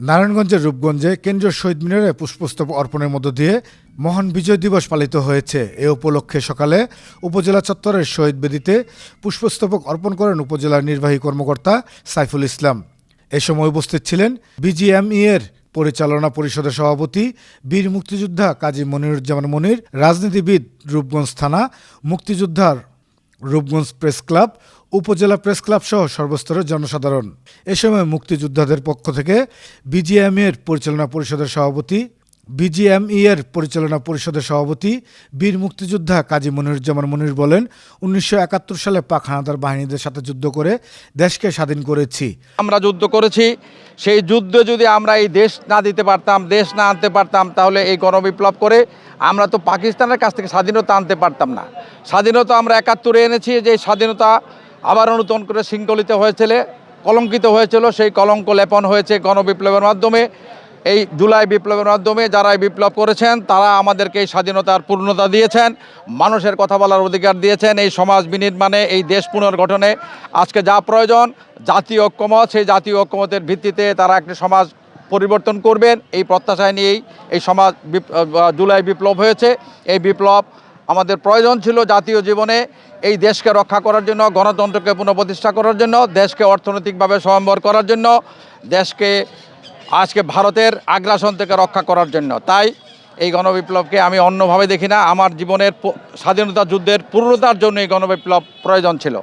নারায়ণগঞ্জের রূপগঞ্জে কেন্দ্রীয় শহীদ মিনারে পুষ্পস্তবক অর্পণের মধ্য দিয়ে মহান বিজয় দিবস পালিত হয়েছে। এ উপলক্ষে সকালে উপজেলা চত্বরের শহীদ বেদিতে পুষ্পস্তবক অর্পণ করেন উপজেলার নির্বাহী কর্মকর্তা সাইফুল ইসলাম। এ সময় উপস্থিত ছিলেন বিজিএমই এর পরিচালনা পরিষদের সভাপতি বীর মুক্তিযোদ্ধা কাজী মনিরুজ্জামান মনির, রাজনীতিবিদ রূপগঞ্জ থানা মুক্তিযোদ্ধার রূপগঞ্জ প্রেস ক্লাব, উপজেলা প্রেস ক্লাব সহ সর্বস্তরের জনসাধারণ। এ সময় মুক্তিযোদ্ধাদের পক্ষ থেকে বিজিএমই এর পরিচালনা পরিষদের সভাপতি, বিজিএমই এর পরিচালনা পরিষদের সভাপতি, বীর মুক্তিযোদ্ধা কাজী মনিরুজ্জামান মনির বলেন, উনিশশো একাত্তর সালে পাক হানাদার বাহিনীদের সাথে যুদ্ধ করে দেশকে স্বাধীন করেছি। আমরা যুদ্ধ করেছি, সেই যুদ্ধে যদি আমরা এই দেশ না দিতে পারতাম, দেশ না আনতে পারতাম, তাহলে এই গণবিপ্লব করে আমরা তো পাকিস্তানের কাছ থেকে স্বাধীনতা আনতে পারতাম না। স্বাধীনতা আমরা একাত্তরে এনেছি, যে স্বাধীনতা আবার নূতন করে শৃঙ্খলিত হয়েছিল, কলঙ্কিত হয়েছিল, সেই কলঙ্ক লেপন হয়েছে গণবিপ্লবের মাধ্যমে। এই জুলাই বিপ্লবের মাধ্যমে যারা এই বিপ্লব করেছেন, তারা আমাদেরকে এই স্বাধীনতার পূর্ণতা দিয়েছেন, মানুষের কথা বলার অধিকার দিয়েছেন, এই সমাজ বিনির্মাণে, এই দেশ পুনর্গঠনে। আজকে যা প্রয়োজন, জাতীয় ঐক্যমত, সেই জাতীয় ঐক্যমতের ভিত্তিতে তারা একটি সমাজ পরিবর্তন করবেন। এই প্রত্যাশায় নিয়েই এই সমাজ জুলাই বিপ্লব হয়েছে। এই বিপ্লব আমাদের প্রয়োজন ছিল জাতীয় জীবনে এই দেশকে রক্ষা করার জন্য, গণতন্ত্রকে পুনঃপ্রতিষ্ঠা করার জন্য, দেশকে অর্থনৈতিকভাবে স্বয়ম্বর করার জন্য, দেশকে আজকে ভারতের আগ্রাসন থেকে রক্ষা করার জন্য। তাই এই গণবিপ্লবকে আমি অন্যভাবে দেখি না। আমার জীবনের স্বাধীনতা যুদ্ধের পূর্ণতার জন্য এই গণবিপ্লব প্রয়োজন ছিল।